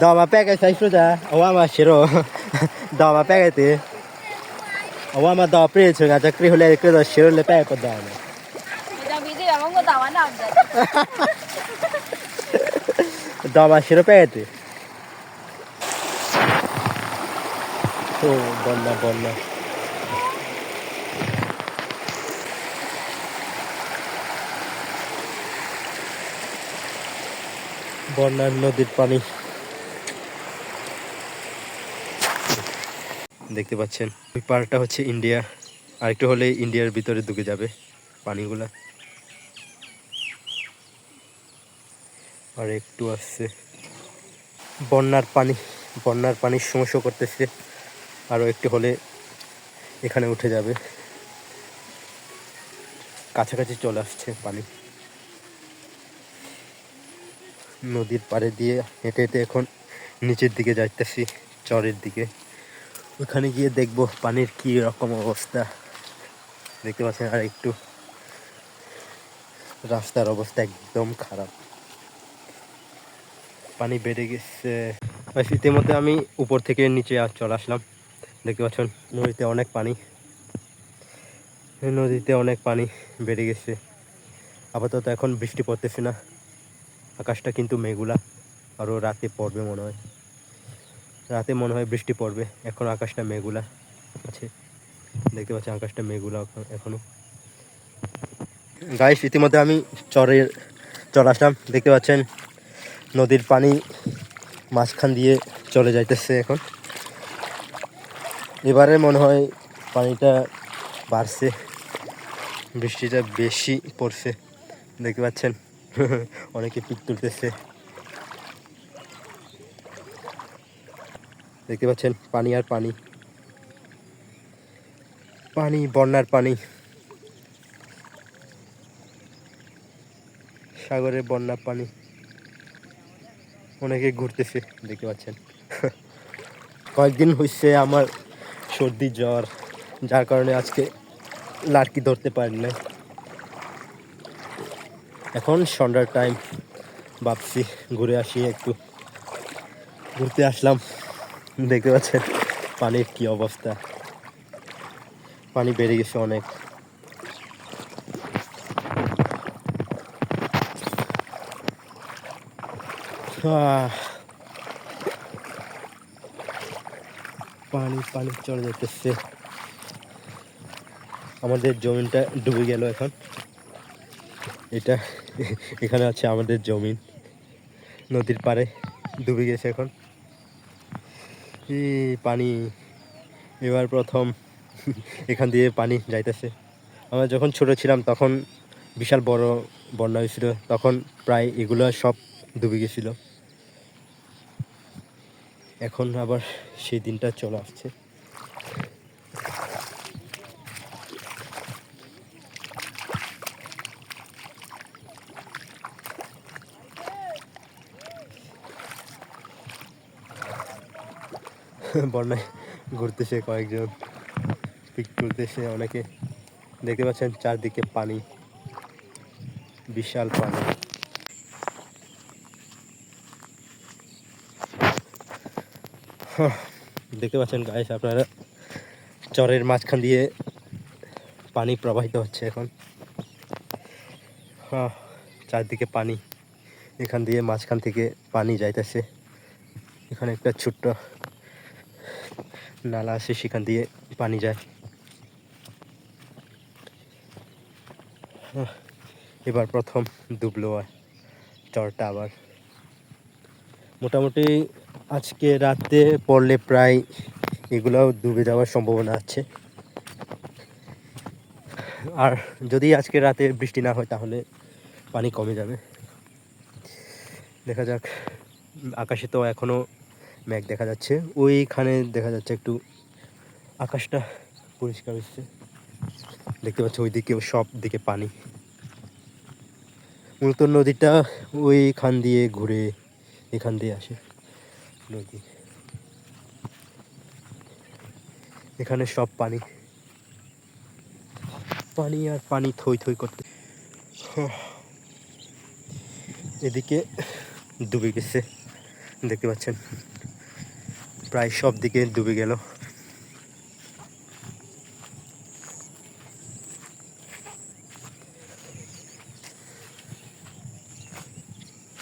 Dava pega essa ajuda. O ama cheiro. Dava pega te. O ama dava preço, gaja crio le que da cheiro le pega da. Já vi de among da wa na. Dava cheiro pega te. Oh, bolla bolla. বন্যার নদীর পানি দেখতে পাচ্ছেন। ওই পাড়টা হচ্ছে India. আরেকটু হলে ইন্ডিয়ার ভিতরে ঢুকে যাবে পানিগুলা। আর একটু আসছে বন্যার পানি, বন্যার পানির সমস্যা করতেছে। আরও একটু হলে এখানে উঠে যাবে। কাছাকাছি চলে আসছে পানি। নদীর পাড়ে দিয়ে হেঁটে হেঁটে এখন নিচের দিকে যাইতেছি, চরের দিকে। ওখানে গিয়ে দেখব পানির কি রকম অবস্থা। দেখতে পাচ্ছেন আর একটু রাস্তার অবস্থা একদম খারাপ। পানি বেড়ে গেছে। আর ইতিমধ্যে আমি উপর থেকে নিচে আর চলে আসলাম। দেখতে পাচ্ছেন, নদীতে অনেক পানি। নদীতে অনেক পানি বেড়ে গেছে। আপাতত এখন বৃষ্টি পড়তেছে না। আকাশটা কিন্তু মেঘুলা। আরও রাতে পড়বে মনে হয়। রাতে মনে হয় বৃষ্টি পড়বে। এখন আকাশটা মেঘুলা আছে। দেখতে পাচ্ছি আকাশটা মেঘুলা এখন- এখনও। গাইস ইতিমধ্যে আমি চরের চলে আসলাম। দেখতে পাচ্ছেন নদীর পানি মাঝখান দিয়ে চলে যাইতেছে এখন। এবারে মনে হয় পানিটা বাড়ছে। বৃষ্টিটা বেশি পড়ছে। দেখতে পাচ্ছেন অনেকে পিক তুলতেছে। দেখতে পাচ্ছেন, পানি আর পানি। পানি, বন্যার পানি। সাগরের বন্যার পানি। অনেকে ঘুরতেছে, দেখতে পাচ্ছেন। কয়েকদিন হচ্ছে আমার সর্দি জ্বর, যার কারণে আজকে লাড়কি ধরতে পারি না এখন সন্ধ্যার টাইম ভাবছি ঘুরে আসি একটু। ঘুরতে আসলাম। দেখতে পাচ্ছেন পানির কি অবস্থা। পানি বেড়ে গেছে অনেক। পানি পানি চলে যেতেছে আমাদের জমিনটা ডুবে গেল এখন। এটা, এখানে আছে আমাদের জমিন। নদীর পাড়ে ডুবে গেছে এখন। পানি, এবার প্রথম এখান দিয়ে পানি যাইতেছে। আমরা যখন ছোট ছিলাম তখন বিশাল বড় বন্যা হয়েছিল, তখন প্রায় এগুলো সব ডুবে গেছিল। এখন আবার সেই দিনটা চলে আসছে। বন্যায় ঘুরতেছে কয়েকজন, পিক তুলতেছে অনেকে। দেখতে পাচ্ছেন চারদিকে পানি, বিশাল পানি। দেখতে পাচ্ছেন গাইস আপনারা চরের মাঝখান দিয়ে পানি প্রবাহিত হচ্ছে এখন। চারদিকে পানি, এখান দিয়ে মাঝখান থেকে পানি যাইতেছে। এখানে একটা ছোট্ট নালা আছে, সেখান দিয়ে পানি যায়। এবার প্রথম ডুবলো চরটা আবার। মোটামুটি আজকে রাতে পড়লে প্রায় এগুলোও ডুবে যাওয়ার সম্ভাবনা আছে। আর যদি আজকে রাতে বৃষ্টি না হয়, তাহলে পানি কমে যাবে। দেখা যাক, আকাশে তো এখনও মেঘ দেখা যাচ্ছে। ওইখানে দেখা যাচ্ছে একটু আকাশটা পরিষ্কার হচ্ছে। দেখতে পাচ্ছি ওইদিকে সব দিকে পানি। মূলত নদীটা ওইখান দিয়ে ঘুরে এখান দিয়ে আসে নদী। এখানে সব পানি। পানি আর পানি থই থই করতে। এদিকে ডুবে গেছে। দেখতে পাচ্ছেন? প্রায় সব দিকে ডুবে গেল।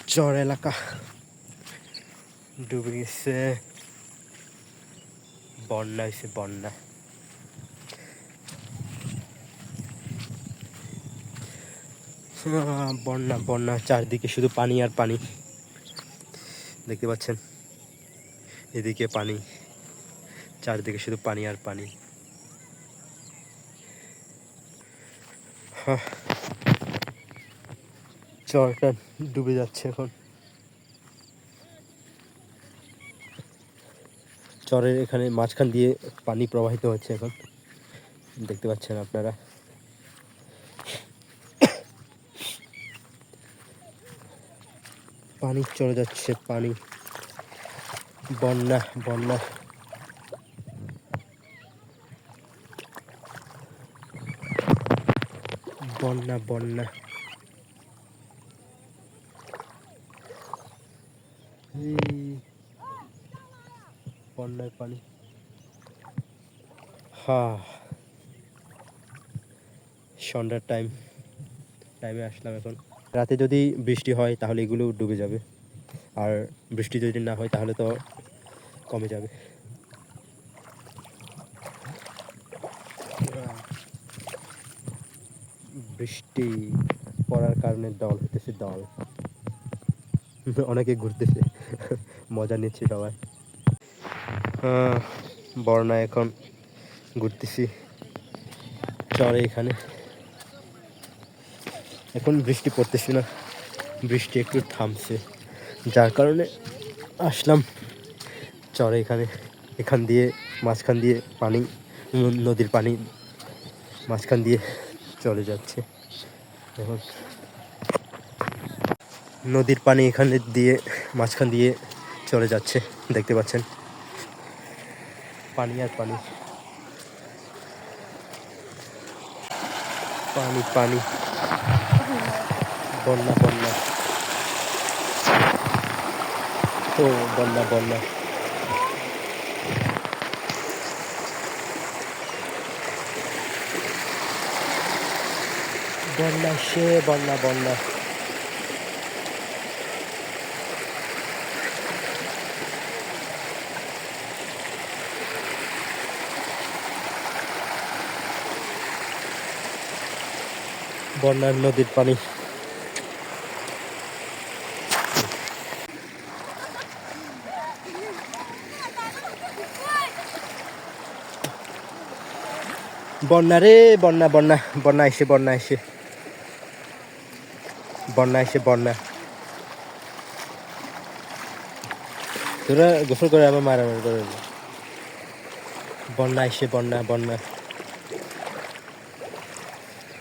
চর এলাকা ডুবে গেছে। বন্যা হয়েছে, বন্যা। বন্যা বন্যা, চারদিকে শুধু পানি আর পানি। দেখতে পাচ্ছেন? এদিকে পানি। চারদিকে শুধু পানি আর পানি। চরটা ডুবে যাচ্ছে এখন। চরের এখানে মাঝখান দিয়ে পানি প্রবাহিত হচ্ছে এখন। দেখতে পাচ্ছেন আপনারা। পানি চলে যাচ্ছে, পানি। বন্যা বন্যা। বন্যা বন্যা। এই বন্যার পানি। হা। সন্ধ্যার টাইম টাইমে আসলাম এখন। রাতে যদি বৃষ্টি হয় তাহলে এগুলো ডুবে যাবে। আর বৃষ্টি যদি না হয় তাহলে তো কমে যাবে। বৃষ্টি পড়ার কারণে দল হইতেছে দল। অনেকে ঘুরতেছে। মজা নিচ্ছে সবাই। বর্ণা এখন ঘুরতেছি। চরে এখানে। এখন বৃষ্টি পড়তেছে না। বৃষ্টি একটু থামছে। যার কারণে আসলাম। চরে এখানে। এখান দিয়ে, মাঝখান দিয়ে পানি নদীর পানি মাঝখান দিয়ে চলে যাচ্ছে। এখন নদীর পানি এখানে দিয়ে, মাঝখান দিয়ে চলে যাচ্ছে, দেখতে পাচ্ছেন। পানি আর পানি। পানি পানি। বন্যা বন্যা। তো বন্যা বন্যা। বন্যা, সে বন্যা বন্যা। বন্যার নদীর পানি। বন্যা রে, বন্যা বন্যা বন্যা এসে বন্যা এসে বন্যা, এসে বন্যা। তোরা গোসল করে আমার মারামারি করে। বন্যা, এসে বন্যা বন্যা।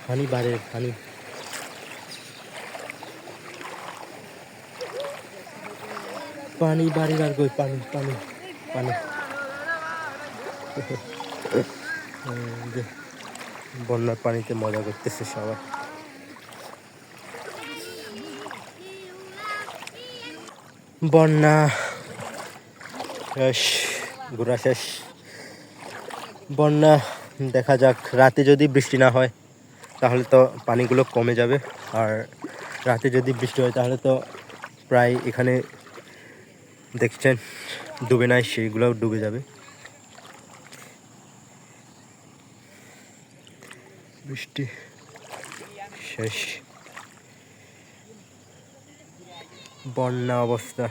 পানি বাড়ে পানি পানি বাড়ি বার কই, পানি পানি পানি। বন্যার পানিতে মজা করতেছে সবাই। বন্যা, শেষ, ঘোরা শেষ। বন্যা, দেখা যাক, রাতে যদি বৃষ্টি না হয়, তাহলে তো পানিগুলো কমে যাবে। আর রাতে যদি বৃষ্টি হয়, তাহলে তো প্রায় এখানে দেখছেন, ডুবে নাই, সেইগুলোও ডুবে যাবে। বৃষ্টি, শেষ। বন্যা অবস্থা।